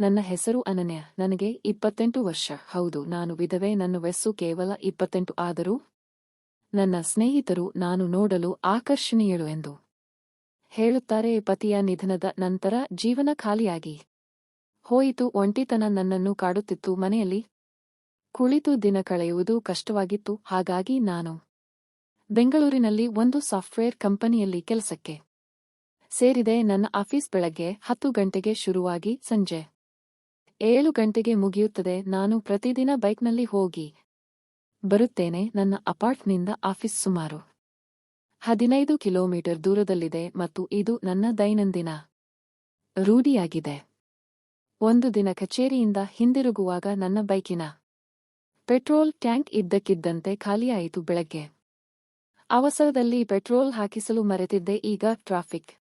ನನ್ನ ಹೆಸರು ಅನನ್ಯ. ನನಗೆ ಇಪ್ಪತ್ತೆಂಟು ವರ್ಷ. ಹೌದು, ನಾನು ವಿಧವೆ. ನನ್ನ ವಯಸ್ಸು ಕೇವಲ ಇಪ್ಪತ್ತೆಂಟು. ಆದರೂ ನನ್ನ ಸ್ನೇಹಿತರು ನಾನು ನೋಡಲು ಆಕರ್ಷಣೀಯಳು ಎಂದು ಹೇಳುತ್ತಾರೆ. ಪತಿಯ ನಿಧನದ ನಂತರ ಜೀವನ ಖಾಲಿಯಾಗಿ ಹೋಯಿತು. ಒಂಟಿತನ ನನ್ನನ್ನು ಕಾಡುತ್ತಿತ್ತು. ಮನೆಯಲ್ಲಿ ಕುಳಿತು ದಿನ ಕಳೆಯುವುದು ಕಷ್ಟವಾಗಿತ್ತು. ಹಾಗಾಗಿ ನಾನು ಬೆಂಗಳೂರಿನಲ್ಲಿ ಒಂದು ಸಾಫ್ಟ್ವೇರ್ ಕಂಪನಿಯಲ್ಲಿ ಕೆಲಸಕ್ಕೆ ಸೇರಿದೆ. ನನ್ನ ಆಫೀಸ್ ಬೆಳಗ್ಗೆ ಹತ್ತು ಗಂಟೆಗೆ ಶುರುವಾಗಿ ಸಂಜೆ ಏಳು ಗಂಟೆಗೆ ಮುಗಿಯುತ್ತದೆ. ನಾನು ಪ್ರತಿದಿನ ಬೈಕ್ನಲ್ಲಿ ಹೋಗಿ ಬರುತ್ತೇನೆ. ನನ್ನ ಅಪಾರ್ಟ್ನಿಂದ ಆಫೀಸ್ ಸುಮಾರು ಹದಿನೈದು ಕಿಲೋಮೀಟರ್ ದೂರದಲ್ಲಿದೆ ಮತ್ತು ಇದು ನನ್ನ ದೈನಂದಿನ ರೂಢಿಯಾಗಿದೆ. ಒಂದು ದಿನ ಕಚೇರಿಯಿಂದ ಹಿಂದಿರುಗುವಾಗ ನನ್ನ ಬೈಕಿನ ಪೆಟ್ರೋಲ್ ಟ್ಯಾಂಕ್ ಇದ್ದಕ್ಕಿದ್ದಂತೆ ಖಾಲಿಯಾಯಿತು ಬೆಳಗ್ಗೆ. ಅವಸರದಲ್ಲಿ ಪೆಟ್ರೋಲ್ ಹಾಕಿಸಲು ಮರೆತಿದ್ದೆ. ಈಗ ಟ್ರಾಫಿಕ್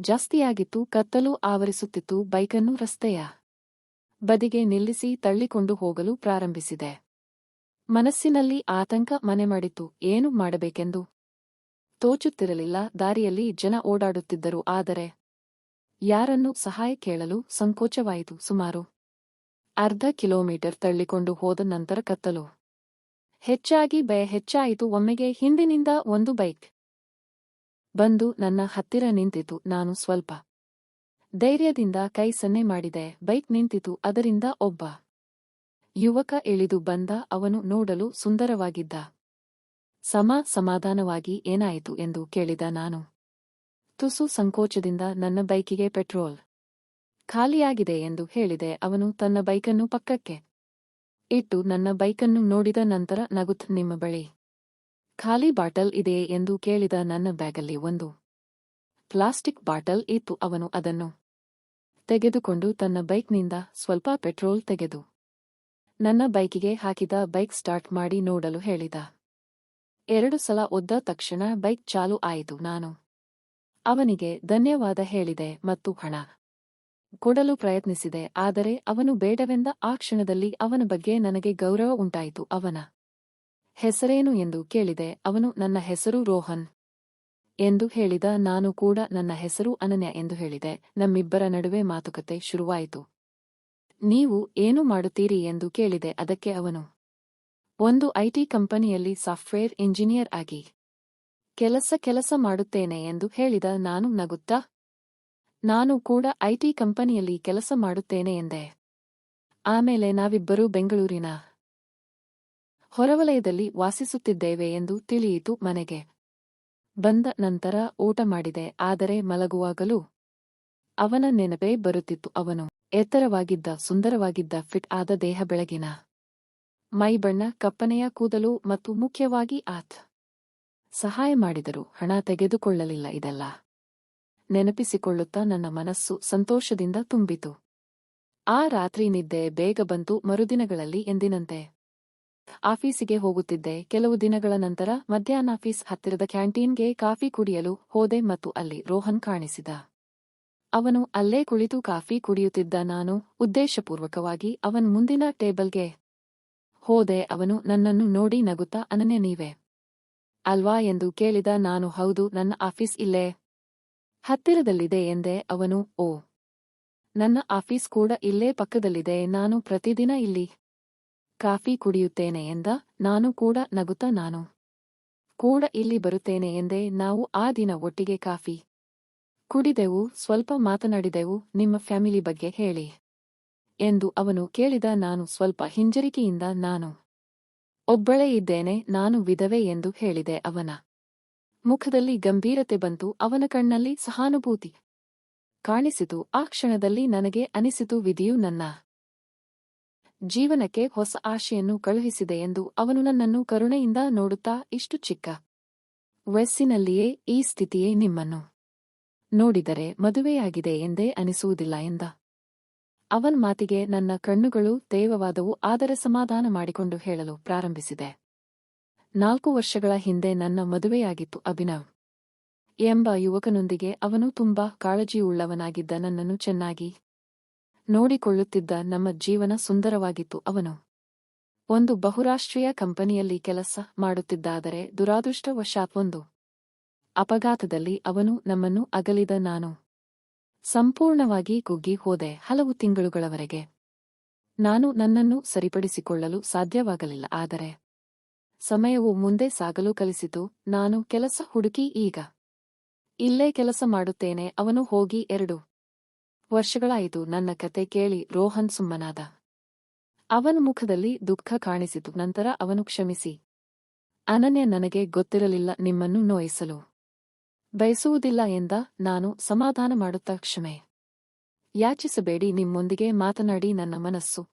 ಜಾಸ್ತಿಯಾಗಿತ್ತು. ಕತ್ತಲು ಆವರಿಸುತ್ತಿತ್ತು. ಬೈಕನ್ನು ರಸ್ತೆಯ ಬದಿಗೆ ನಿಲ್ಲಿಸಿ ತಳ್ಳಿಕೊಂಡು ಹೋಗಲು ಪ್ರಾರಂಭಿಸಿದೆ. ಮನಸ್ಸಿನಲ್ಲಿ ಆತಂಕ ಮನೆ ಮಾಡಿತು, ಏನು ಮಾಡಬೇಕೆಂದು? ತೋಚುತ್ತಿರಲಿಲ್ಲ, ದಾರಿಯಲ್ಲಿ ಜನ ಓಡಾಡುತ್ತಿದ್ದರು, ಆದರೆ ಯಾರನ್ನು ಸಹಾಯ ಕೇಳಲು ಸಂಕೋಚವಾಯಿತು, ಸುಮಾರು ಅರ್ಧ ಕಿಲೋಮೀಟರ್ ತಳ್ಳಿಕೊಂಡು ಹೋದ ನಂತರ ಕತ್ತಲು. ಹೆಚ್ಚಾಗಿ ಭಯ ಹೆಚ್ಚಾಯಿತು, ಒಮ್ಮೆಗೆ ಹಿಂದಿನಿಂದ ಒಂದು ಬೈಕ್ ಬಂದು ನನ್ನ ಹತ್ತಿರ ನಿಂತಿತು, ನಾನು ಸ್ವಲ್ಪ ಧೈರ್ಯದಿಂದ ಕೈ ಸನ್ನೆ ಮಾಡಿದೆ. ಬೈಕ್ ನಿಂತಿತು. ಅದರಿಂದ ಒಬ್ಬ ಯುವಕ ಇಳಿದು ಬಂದ. ಅವನು ನೋಡಲು ಸುಂದರವಾಗಿದ್ದ. ಸಮ ಸಮಾಧಾನವಾಗಿ ಏನಾಯಿತು ಎಂದು ಕೇಳಿದ ನಾನು. ತುಸು ಸಂಕೋಚದಿಂದ ನನ್ನ ಬೈಕಿಗೆ ಪೆಟ್ರೋಲ್ ಖಾಲಿಯಾಗಿದೆ ಎಂದು ಹೇಳಿದೆ. ಅವನು ತನ್ನ ಬೈಕನ್ನು ಪಕ್ಕಕ್ಕೆ ಇಟ್ಟು ನನ್ನ ಬೈಕನ್ನು ನೋಡಿದ ನಂತರ ನಗುತ್, ನಿಮ್ಮ ಬಳಿ ಖಾಲಿ ಬಾಟಲ್ ಇದೆಯೇ? ಎಂದು ಕೇಳಿದ ನನ್ನ ಬ್ಯಾಗಲ್ಲಿ ಒಂದು ಪ್ಲಾಸ್ಟಿಕ್ ಬಾಟಲ್ ಇತ್ತು. ಅವನು ಅದನ್ನು ತೆಗೆದುಕೊಂಡು ತನ್ನ ಬೈಕ್ನಿಂದ ಸ್ವಲ್ಪ ಪೆಟ್ರೋಲ್ ತೆಗೆದು ನನ್ನ ಬೈಕಿಗೆ ಹಾಕಿದ ಬೈಕ್ ಸ್ಟಾರ್ಟ್ ಮಾಡಿ ನೋಡಲು ಹೇಳಿದ. ಎರಡು ಸಲ ಒದ್ದ ತಕ್ಷಣ ಬೈಕ್ ಚಾಲು ಆಯಿತು ನಾನು. ಅವನಿಗೆ ಧನ್ಯವಾದ ಹೇಳಿದೆ ಮತ್ತು ಹಣ ಕೊಡಲು ಪ್ರಯತ್ನಿಸಿದೆ, ಆದರೆ ಅವನು ಬೇಡವೆಂದ ಆ ಕ್ಷಣದಲ್ಲಿ ಅವನ ಬಗ್ಗೆ ನನಗೆ ಗೌರವ ಉಂಟಾಯಿತು, ಅವನ ಹೆಸರೇನು ಎಂದು ಕೇಳಿದೆ, ಅವನು ನನ್ನ ಹೆಸರು ರೋಹನ್. ಎಂದು ಹೇಳಿದ ನಾನು ಕೂಡ ನನ್ನ ಹೆಸರು ಅನನ್ಯ ಎಂದು ಹೇಳಿದೆ. ನಮ್ಮಿಬ್ಬರ ನಡುವೆ ಮಾತುಕತೆ ಶುರುವಾಯಿತು. ನೀವು ಏನು ಮಾಡುತ್ತೀರಿ ಎಂದು ಕೇಳಿದೆ. ಅದಕ್ಕೆ ಅವನು, ಒಂದು ಐಟಿ ಕಂಪನಿಯಲ್ಲಿ ಸಾಫ್ಟ್ವೇರ್ ಇಂಜಿನಿಯರ್ ಆಗಿ ಕೆಲಸ ಕೆಲಸ ಮಾಡುತ್ತೇನೆ ಎಂದು ಹೇಳಿದ ನಾನು ನಗುತ್ತಾ, ನಾನು ಕೂಡ ಐಟಿ ಕಂಪನಿಯಲ್ಲಿ ಕೆಲಸ ಮಾಡುತ್ತೇನೆ ಎಂದೆ. ಆಮೇಲೆ ನಾವಿಬ್ಬರೂ ಬೆಂಗಳೂರಿನ ಹೊರವಲಯದಲ್ಲಿ ವಾಸಿಸುತ್ತಿದ್ದೇವೆ ಎಂದು ತಿಳಿಯಿತು ಮನೆಗೆ. ಬಂದ ನಂತರ ಊಟ ಮಾಡಿದೆ, ಆದರೆ ಮಲಗುವಾಗಲೂ ಅವನ ನೆನಪೇ ಬರುತ್ತಿತ್ತು. ಅವನು ಎತ್ತರವಾಗಿದ್ದ, ಸುಂದರವಾಗಿದ್ದ, ಫಿಟ್ ಆದ ದೇಹ ಬೆಳಗಿನ ಮೈಬಣ್ಣ ಕಪ್ಪನೆಯ ಕೂದಲು ಮತ್ತು ಮುಖ್ಯವಾಗಿ ಆತ್ ಸಹಾಯ ಮಾಡಿದರು ಹಣ ತೆಗೆದುಕೊಳ್ಳಲಿಲ್ಲ. ಇದೆಲ್ಲ ನೆನಪಿಸಿಕೊಳ್ಳುತ್ತಾ ನನ್ನ ಮನಸ್ಸು ಸಂತೋಷದಿಂದ ತುಂಬಿತು. ಆ ರಾತ್ರಿ ನಿದ್ದೆ ಬೇಗ ಬಂತು. ಮರುದಿನಗಳಲ್ಲಿ ಎಂದಿನಂತೆ ಆಫೀಸಿಗೆ ಹೋಗುತ್ತಿದ್ದೆ. ಕೆಲವು ದಿನಗಳ ನಂತರ ಮಧ್ಯಾಹ್ನ ಆಫೀಸ್ ಹತ್ತಿರದ ಕ್ಯಾಂಟೀನ್ಗೆ ಕಾಫಿ ಕುಡಿಯಲು ಹೋದೆ ಮತ್ತು ಅಲ್ಲಿ ರೋಹನ್ ಕಾಣಿಸಿದ. ಅವನು ಅಲ್ಲೇ ಕುಳಿತು ಕಾಫಿ ಕುಡಿಯುತ್ತಿದ್ದ ನಾನು ಉದ್ದೇಶಪೂರ್ವಕವಾಗಿ ಅವನ್ ಮುಂದಿನ ಟೇಬಲ್ಗೆ ಹೋದೆ. ಅವನು ನನ್ನನ್ನು ನೋಡಿ ನಗುತ್ತಾ, ಅನನ್ಯ ನೀವೇ? ಅಲ್ವಾ? ಎಂದು ಕೇಳಿದ. ನಾನು ಹೌದು, ನನ್ನ ಆಫೀಸ್ ಇಲ್ಲೇ ಹತ್ತಿರದಲ್ಲಿದೆ ಎಂದೆ. ಅವನು, ಓ, ನನ್ನ ಆಫೀಸ್ ಕೂಡ ಇಲ್ಲೇ ಪಕ್ಕದಲ್ಲಿದೆ. ನಾನು ಪ್ರತಿದಿನ ಇಲ್ಲಿ ಕಾಫಿ ಕುಡಿಯುತ್ತೇನೆ ಎಂದ, ನಾನು ಕೂಡ ನಗುತ್ತ ನಾನು. ಕೂಡ ಇಲ್ಲಿ ಬರುತ್ತೇನೆ ಎಂದೇ, ನಾವು ಆ ದಿನ ಒಟ್ಟಿಗೆ ಕಾಫಿ ಕುಡಿದೆವು, ಸ್ವಲ್ಪ ಮಾತನಾಡಿದೆವು, ನಿಮ್ಮ ಫ್ಯಾಮಿಲಿ ಬಗ್ಗೆ ಹೇಳಿ ಎಂದು ಅವನು ಕೇಳಿದ, ನಾನು ಸ್ವಲ್ಪ ಹಿಂಜರಿಕೆಯಿಂದ ನಾನು ಒಬ್ಬಳೇ ಇದ್ದೇನೆ, ನಾನು ವಿಧವೆ ಎಂದು ಹೇಳಿದೆ ಅವನ ಮುಖದಲ್ಲಿ ಗಂಭೀರತೆ ಬಂತು, ಅವನ ಕಣ್ಣಲ್ಲಿ ಸಹಾನುಭೂತಿ ಕಾಣಿಸಿತು, ಆ ಕ್ಷಣದಲ್ಲಿ ನನಗೆ ಅನಿಸಿತು, ವಿಧಿಯು ನನ್ನ ಜೀವನಕ್ಕೆ ಹೊಸ ಆಶೆಯನ್ನು ಕಳುಹಿಸಿದೆ ಎಂದು ಅವನು ನನ್ನನ್ನು ಕರುಣೆಯಿಂದ ನೋಡುತ್ತಾ ಇಷ್ಟು ಚಿಕ್ಕ ವಯಸ್ಸಿನಲ್ಲಿಯೇ ಈ ಸ್ಥಿತಿಯೇ ನಿಮ್ಮನ್ನು ನೋಡಿದರೆ ಮದುವೆಯಾಗಿದೆ ಎಂದೇ ಅನಿಸುವುದಿಲ್ಲ ಎಂದ. ಅವನ್ ಮಾತಿಗೆ ನನ್ನ ಕಣ್ಣುಗಳು ತೇವವಾದವು, ಆದರೆ ಸಮಾಧಾನ ಮಾಡಿಕೊಂಡು ಹೇಳಲು ಪ್ರಾರಂಭಿಸಿದೆ. ನಾಲ್ಕು ವರ್ಷಗಳ ಹಿಂದೆ ನನ್ನ ಮದುವೆಯಾಗಿತ್ತು ಅಭಿನವ್ ಎಂಬ ಯುವಕನೊಂದಿಗೆ ಅವನು ತುಂಬಾ ಕಾಳಜಿಯುಳ್ಳವನಾಗಿದ್ದ ನನ್ನನ್ನು ಚೆನ್ನಾಗಿ ನೋಡಿಕೊಳ್ಳುತ್ತಿದ್ದ ನಮ್ಮ ಜೀವನ ಸುಂದರವಾಗಿತ್ತು ಅವನು. ಒಂದು ಬಹುರಾಷ್ಟ್ರೀಯ ಕಂಪನಿಯಲ್ಲಿ ಕೆಲಸ ಮಾಡುತ್ತಿದ್ದಾದರೆ ದುರಾದೃಷ್ಟವಶಾತ್ ಒಂದು ಅಪಘಾತದಲ್ಲಿ ಅವನು ನಮ್ಮನ್ನು ಅಗಲಿದ ನಾನು. ಸಂಪೂರ್ಣವಾಗಿ ಕುಗ್ಗಿ ಹೋದೆ ಹಲವು ತಿಂಗಳುಗಳವರೆಗೆ. ನಾನು ನನ್ನನ್ನು ಸರಿಪಡಿಸಿಕೊಳ್ಳಲು ಸಾಧ್ಯವಾಗಲಿಲ್ಲ, ಆದರೆ ಸಮಯವು ಮುಂದೆ ಸಾಗಲು ಕಲಿಸಿತು. ನಾನು ಕೆಲಸ ಹುಡುಕಿ ಈಗ ಇಲ್ಲೇ ಕೆಲಸ ಮಾಡುತ್ತೇನೆ, ಅವನು ಹೋಗಿ ಎರಡು ವರ್ಷಗಳಾಯಿತು. ನನ್ನ ಕತೆ ಕೇಳಿ ರೋಹನ್ ಸುಮ್ಮನಾದ. ಅವನ ಮುಖದಲ್ಲಿ ದುಃಖ ಕಾಣಿಸಿತು. ನಂತರ ಅವನು ಕ್ಷಮಿಸಿ. ಅನನ್ಯ ನನಗೆ ಗೊತ್ತಿರಲಿಲ್ಲ. ನಿಮ್ಮನ್ನು ನೋಯಿಸಲು. ಬಯಸುವುದಿಲ್ಲ ಎಂದ. ನಾನು ಸಮಾಧಾನ ಮಾಡುತ್ತಾ ಕ್ಷಮೆ. ಯಾಚಿಸಬೇಡಿ. ನಿಮ್ಮೊಂದಿಗೆ ಮಾತನಾಡಿ ನನ್ನ ಮನಸ್ಸು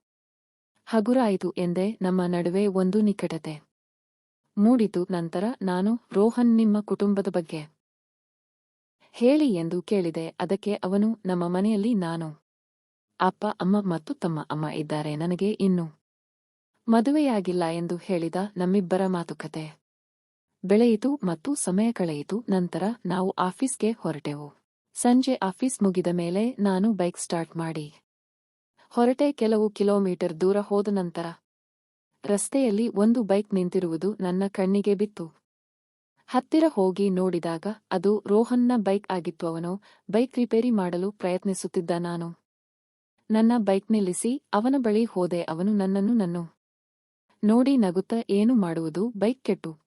ಹಗುರಾಯಿತು ಎಂದೇ. ನಮ್ಮ ನಡುವೆ ಒಂದು ನಿಕಟತೆ ಮೂಡಿತು. ನಂತರ ನಾನು ರೋಹನ್ ನಿಮ್ಮ ಕುಟುಂಬದ ಬಗ್ಗೆ ಹೇಳಿ ಎಂದು ಕೇಳಿದೆ. ಅದಕ್ಕೆ ಅವನು, ನಮ್ಮ ಮನೆಯಲ್ಲಿ ನಾನು, ಅಪ್ಪ, ಅಮ್ಮ ಮತ್ತು ತಮ್ಮ ಅಮ್ಮ ಇದ್ದಾರೆ. ನನಗೆ ಇನ್ನು ಮದುವೆಯಾಗಿಲ್ಲ ಎಂದು ಹೇಳಿದ ನಮ್ಮಿಬ್ಬರ ಮಾತುಕತೆ ಬೆಳೆಯಿತು ಮತ್ತು ಸಮಯ ಕಳೆಯಿತು. ನಂತರ ನಾವು ಆಫೀಸ್ಗೆ ಹೊರಟೆವು. ಸಂಜೆ ಆಫೀಸ್ ಮುಗಿದ ಮೇಲೆ ನಾನು ಬೈಕ್ ಸ್ಟಾರ್ಟ್ ಮಾಡಿ ಹೊರಟೆ. ಕೆಲವು ಕಿಲೋಮೀಟರ್ ದೂರ ಹೋದ ನಂತರ ರಸ್ತೆಯಲ್ಲಿ ಒಂದು ಬೈಕ್ ನಿಂತಿರುವುದು ನನ್ನ ಕಣ್ಣಿಗೆ ಬಿತ್ತು. ಹತ್ತಿರ ಹೋಗಿ ನೋಡಿದಾಗ ಅದು ರೋಹನ್ನ ಬೈಕ್ ಆಗಿತ್ತು ಅವನು ಬೈಕ್ ರಿಪೇರಿ ಮಾಡಲು ಪ್ರಯತ್ನಿಸುತ್ತಿದ್ದ ನಾನು. ನನ್ನ ಬೈಕ್ ನಿಲ್ಲಿಸಿ, ಅವನ ಬಳಿ ಹೋದೆ, ಅವನು ನನ್ನನ್ನು ನನ್ನು. ನೋಡಿ ನಗುತ್ತಾ, ಏನು ಮಾಡುವುದು, ಬೈಕ್ ಕೆಟ್ಟು.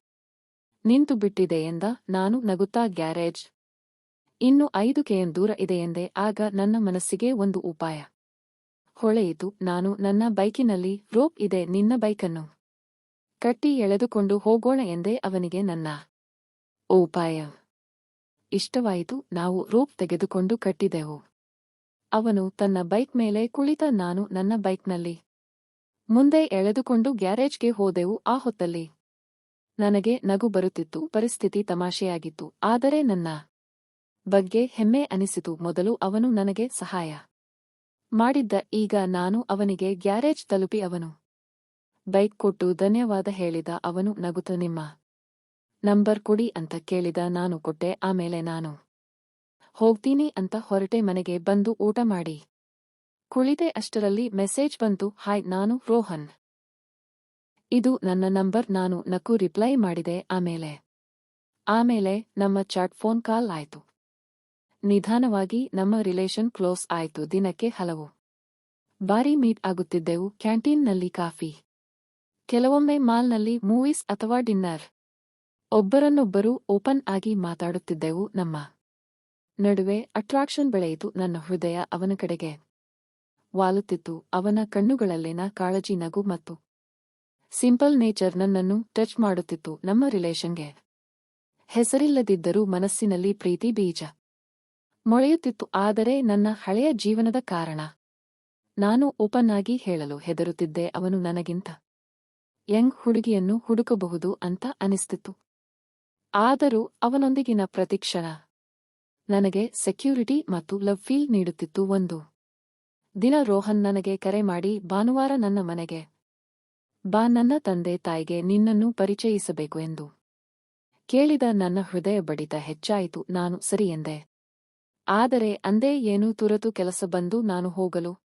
ನಿಂತು ಬಿಟ್ಟಿದೆ ಎಂದ, ನಾನು ನಗುತ್ತಾ, ಗ್ಯಾರೇಜ್. ಇನ್ನು ಐದು ಕೆಎಂ ದೂರ ಇದೆ ಎಂದೆ, ಆಗ ನನ್ನ ಮನಸ್ಸಿಗೆ ಒಂದು ಉಪಾಯ. ಹೊಳೆಯಿತು, ನಾನು ನನ್ನ ಬೈಕಿನಲ್ಲಿ, ರೋಪ್ ಇದೆ, ನಿನ್ನ ಬೈಕನ್ನು. ಕಟ್ಟಿ ಎಳೆದುಕೊಂಡು ಹೋಗೋಣ ಎಂದೇ, ಅವನಿಗೆ ನನ್ನ ಉಪಾಯ. ಇಷ್ಟವಾಯಿತು, ನಾವು ರೋಪ್ ತೆಗೆದುಕೊಂಡು ಕಟ್ಟಿದೆವು. ಅವನು ತನ್ನ ಬೈಕ್ ಮೇಲೆ ಕುಳಿತ ನಾನು ನನ್ನ ಬೈಕ್ನಲ್ಲಿ. ಮುಂದೆ ಎಳೆದುಕೊಂಡು ಗ್ಯಾರೇಜ್ಗೆ ಹೋದೆವು ಆ ಹೊತ್ತಲ್ಲಿ. ನನಗೆ ನಗು ಬರುತ್ತಿತ್ತು, ಪರಿಸ್ಥಿತಿ ತಮಾಷೆಯಾಗಿತ್ತು, ಆದರೆ ನನ್ನ ಬಗ್ಗೆ ಹೆಮ್ಮೆ ಅನಿಸಿತು, ಮೊದಲು ಅವನು ನನಗೆ ಸಹಾಯ ಮಾಡಿದ್ದ, ಈಗ ನಾನು ಅವನಿಗೆ ಗ್ಯಾರೇಜ್ ತಲುಪಿ ಅವನು. ಬೈಕ್ ಕೊಟ್ಟು ಧನ್ಯವಾದ ಹೇಳಿದ, ಅವನು ನಗುತ್ತ, ನಿಮ್ಮ ನಂಬರ್ ಕೊಡಿ ಅಂತ ಕೇಳಿದ ನಾನು ಕೊಟ್ಟೆ, ಆಮೇಲೆ ನಾನು, ಹೋಗ್ತೀನಿ ಅಂತ ಹೊರಟೆ ಮನೆಗೆ ಬಂದು ಊಟ ಮಾಡಿ. ಕುಳಿತೆ ಅಷ್ಟರಲ್ಲಿ ಮೆಸೇಜ್ ಬಂತು, ಹಾಯ್, ನಾನು ರೋಹನ್. ಇದು ನನ್ನ ನಂಬರ್, ನಾನು ನಕ್ಕು ರಿಪ್ಲೈ ಮಾಡಿದೆ, ಆಮೇಲೆ ಆಮೇಲೆ ನಮ್ಮ ಚಾಟ್ ಫೋನ್ ಕಾಲ್ ಆಯ್ತು. ನಿಧಾನವಾಗಿ ನಮ್ಮ ರಿಲೇಷನ್ ಕ್ಲೋಸ್ ಆಯ್ತು, ದಿನಕ್ಕೆ ಹಲವು ಬಾರಿ ಮೀಟ್ ಆಗುತ್ತಿದ್ದೆವು, ಕ್ಯಾಂಟೀನ್ನಲ್ಲಿ ಕಾಫಿ, ಕೆಲವೊಮ್ಮೆ ಮಾಲ್ನಲ್ಲಿ ಮೂವೀಸ್ ಅಥವಾ ಡಿನ್ನರ್ ಒಬ್ಬರನ್ನೊಬ್ಬರು ಓಪನ್ ಆಗಿ ಮಾತಾಡುತ್ತಿದ್ದೆವು ನಮ್ಮ ನಡುವೆ ಅಟ್ರಾಕ್ಷನ್ ಬೆಳೆಯಿತು ನನ್ನ ಹೃದಯ ಅವನ ಕಡೆಗೆ. ವಾಲುತ್ತಿತ್ತು ಅವನ ಕಣ್ಣುಗಳಲ್ಲಿನ ಕಾಳಜಿ ನಗು ಮತ್ತು ಸಿಂಪಲ್ ನೇಚರ್ ನನ್ನನ್ನು ಟಚ್ ಮಾಡುತ್ತಿತ್ತು ನಮ್ಮ ರಿಲೇಷನ್ಗೆ. ಹೆಸರಿಲ್ಲದಿದ್ದರೂ ಮನಸ್ಸಿನಲ್ಲಿ ಪ್ರೀತಿ ಬೀಜ ಮೊಳೆಯುತ್ತಿತ್ತು ಆದರೆ ನನ್ನ ಹಳೆಯ ಜೀವನದ ಕಾರಣ. ನಾನು ಓಪನ್ ಆಗಿ ಹೇಳಲು ಹೆದರುತ್ತಿದ್ದೆ ಅವನು ನನಗಿಂತ ಯಂಗ್ ಹುಡುಗಿಯನ್ನು ಹುಡುಕಬಹುದು ಅಂತ ಅನಿಸ್ತಿತ್ತು. ಆದರೂ ಅವನೊಂದಿಗಿನ ಪ್ರತಿಕ್ಷಣ. ನನಗೆ ಸೆಕ್ಯೂರಿಟಿ ಮತ್ತು ಲವ್ ಫೀಲ್ ನೀಡುತ್ತಿತ್ತು ಒಂದು. ದಿನ ರೋಹನ್ ನನಗೆ ಕರೆ ಮಾಡಿ, ಭಾನುವಾರ ನನ್ನ ಮನೆಗೆ. ಬಾ, ನನ್ನ ತಂದೆ ತಾಯಿಗೆ ನಿನ್ನನ್ನು ಪರಿಚಯಿಸಬೇಕು ಎಂದು. ಕೇಳಿದ ನನ್ನ ಹೃದಯ ಬಡಿತ ಹೆಚ್ಚಾಯಿತು, ನಾನು ಸರಿ ಎಂದೆ. ಆದರೆ ಅಂದೇ ಏನೂ ತುರತು ಕೆಲಸ ಬಂದು ನಾನು ಹೋಗಲು?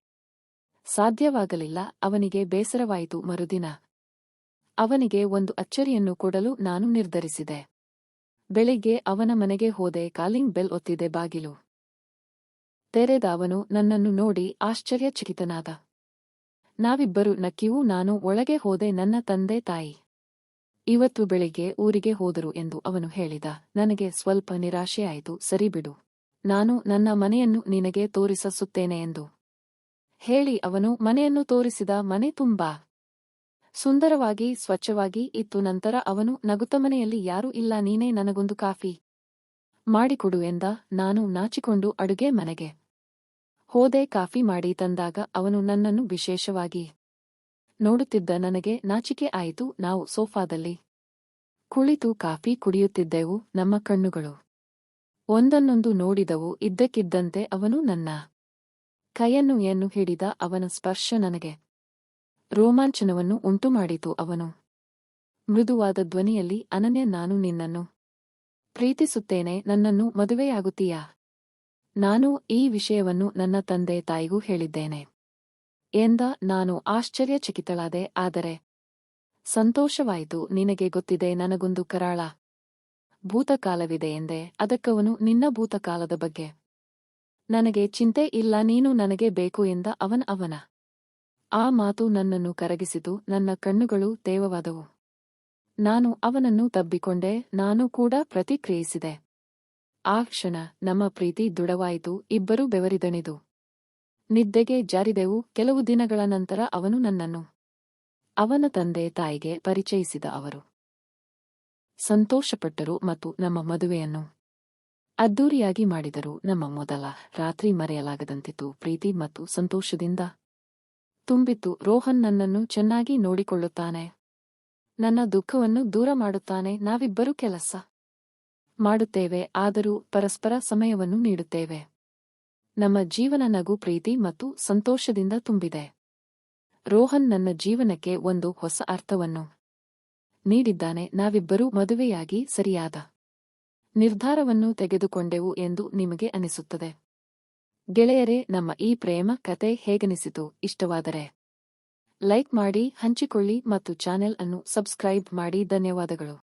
ಸಾಧ್ಯವಾಗಲಿಲ್ಲ, ಅವನಿಗೆ ಬೇಸರವಾಯಿತು ಮರುದಿನ. ಅವನಿಗೆ ಒಂದು ಅಚ್ಚರಿಯನ್ನು ಕೊಡಲು ನಾನು ನಿರ್ಧರಿಸಿದೆ. ಬೆಳಿಗ್ಗೆ ಅವನ ಮನೆಗೆ ಹೋದೆ, ಕಾಲಿಂಗ್ ಬೆಲ್ ಒತ್ತಿದೆ, ಬಾಗಿಲು ತೆರೆದ ಅವನು ನನ್ನನ್ನು ನೋಡಿ ಆಶ್ಚರ್ಯಚಕಿತನಾದ. ನಾವಿಬ್ಬರು ನಕ್ಕಿಯೂ ನಾನು ಒಳಗೆ ಹೋದೆ, ನನ್ನ ತಂದೆ ತಾಯಿ ಇವತ್ತು ಬೆಳಿಗ್ಗೆ ಊರಿಗೆ ಹೋದರು ಎಂದು ಅವನು ಹೇಳಿದ. ನನಗೆ ಸ್ವಲ್ಪ ನಿರಾಶೆಯಾಯಿತು ಸರಿ ಬಿಡು ನಾನು ನನ್ನ ಮನೆಯನ್ನು ನಿನಗೆ ತೋರಿಸಸುತ್ತೇನೆ ಎಂದು ಹೇಳಿ ಅವನು ಮನೆಯನ್ನು ತೋರಿಸಿದ, ಮನೆ ತುಂಬಾ ಸುಂದರವಾಗಿ, ಸ್ವಚ್ಛವಾಗಿ ಇತ್ತು ನಂತರ ಅವನು ನಗುತ್ತಮನೆಯಲ್ಲಿ ಯಾರೂ ಇಲ್ಲ, ನೀನೇ ನನಗೊಂದು ಕಾಫಿ ಮಾಡಿಕೊಡು ಎಂದ ನಾನು ನಾಚಿಕೊಂಡು ಅಡುಗೆ ಮನೆಗೆ ಹೋದೆ. ಕಾಫಿ ಮಾಡಿ ತಂದಾಗ ಅವನು ನನ್ನನ್ನು ವಿಶೇಷವಾಗಿ ನೋಡುತ್ತಿದ್ದ ನನಗೆ ನಾಚಿಕೆ ಆಯಿತು. ನಾವು ಸೋಫಾದಲ್ಲಿ ಕುಳಿತು ಕಾಫಿ ಕುಡಿಯುತ್ತಿದ್ದೆವು. ನಮ್ಮ ಕಣ್ಣುಗಳು ಒಂದನ್ನೊಂದು ನೋಡಿದವು. ಇದ್ದಕ್ಕಿದ್ದಂತೆ ಅವನು ನನ್ನ ಕೈಯನ್ನು ಎನ್ನು ಹಿಡಿದ ಅವನ ಸ್ಪರ್ಶ ನನಗೆ ರೋಮಾಂಚನವನ್ನು ಉಂಟುಮಾಡಿತು ಅವನು. ಮೃದುವಾದ ಧ್ವನಿಯಲ್ಲಿ, ಅನನ್ಯ, ನಾನು ನಿನ್ನನ್ನು ಪ್ರೀತಿಸುತ್ತೇನೆ, ನನ್ನನ್ನು ಮದುವೆಯಾಗುತ್ತೀಯಾ? ನಾನು ಈ ವಿಷಯವನ್ನು ನನ್ನ ತಂದೆ ತಾಯಿಗೂ ಹೇಳಿದ್ದೇನೆ ಎಂದ ನಾನು ಆಶ್ಚರ್ಯಚಕಿತಳಾದೆ, ಆದರೆ ಸಂತೋಷವಾಯಿತು, ನಿನಗೆ ಗೊತ್ತಿದೆ, ನನಗೊಂದು ಕರಾಳ ಭೂತಕಾಲವಿದೆ ಎಂದೆ, ಅದಕ್ಕವನು, ನಿನ್ನ ಭೂತಕಾಲದ ಬಗ್ಗೆ ನನಗೆ ಚಿಂತೆ ಇಲ್ಲ, ನೀನು ನನಗೆ ಬೇಕು ಎಂದ ಅವನ ಅವನ. ಆ ಮಾತು ನನ್ನನ್ನು ಕರಗಿಸಿತು, ನನ್ನ ಕಣ್ಣುಗಳು ತೇವವಾದವು. ನಾನು ಅವನನ್ನು ತಬ್ಬಿಕೊಂಡೆ, ನಾನು ಕೂಡ ಪ್ರತಿಕ್ರಿಯಿಸಿದೆ. ಆ ಕ್ಷಣ ನಮ್ಮ ಪ್ರೀತಿ ದೃಢವಾಯಿತು, ಇಬ್ಬರೂ ಬೆವರಿದಣಿದು. ನಿದ್ದೆಗೆ ಜಾರಿದೆವು, ಕೆಲವು ದಿನಗಳ ನಂತರ ಅವನು ನನ್ನನ್ನು. ಅವನ ತಂದೆ ತಾಯಿಗೆ ಪರಿಚಯಿಸಿದ ಅವರು. ಸಂತೋಷಪಟ್ಟರು ಮತ್ತು ನಮ್ಮ ಮದುವೆಯನ್ನು ಅದ್ದೂರಿಯಾಗಿ ಮಾಡಿದರು. ನಮ್ಮ ಮೊದಲ ರಾತ್ರಿ ಮರೆಯಲಾಗದಂತಿತ್ತು ಪ್ರೀತಿ ಮತ್ತು ಸಂತೋಷದಿಂದ ತುಂಬಿತ್ತು ರೋಹನ್ ನನ್ನನ್ನು ಚೆನ್ನಾಗಿ ನೋಡಿಕೊಳ್ಳುತ್ತಾನೆ. ನನ್ನ ದುಃಖವನ್ನು ದೂರ ಮಾಡುತ್ತಾನೆ. ನಾವಿಬ್ಬರೂ ಕೆಲಸ ಮಾಡುತ್ತೇವೆ. ಆದರೂ ಪರಸ್ಪರ ಸಮಯವನ್ನು ನೀಡುತ್ತೇವೆ. ನಮ್ಮ ಜೀವನ ನಗು ಪ್ರೀತಿ ಮತ್ತು ಸಂತೋಷದಿಂದ ತುಂಬಿದೆ. ರೋಹನ್ ನನ್ನ ಜೀವನಕ್ಕೆ ಒಂದು ಹೊಸ ಅರ್ಥವನ್ನು ನೀಡಿದ್ದಾನೆ. ನಾವಿಬ್ಬರೂ ಮದುವೆಯಾಗಿ ಸರಿಯಾದ ನಿರ್ಧಾರವನ್ನು ತೆಗೆದುಕೊಂಡೆವು ಎಂದು ನಿಮಗೆ ಅನಿಸುತ್ತದೆ. ಗೆಳೆಯರೇ, ನಮ್ಮ ಈ ಪ್ರೇಮ ಕತೆ ಹೇಗನಿಸಿತು ಇಷ್ಟವಾದರೆ ಲೈಕ್ ಮಾಡಿ, ಹಂಚಿಕೊಳ್ಳಿ ಮತ್ತು ಚಾನೆಲ್ ಅನ್ನು ಸಬ್ಸ್ಕ್ರೈಬ್ ಮಾಡಿ. ಧನ್ಯವಾದಗಳು.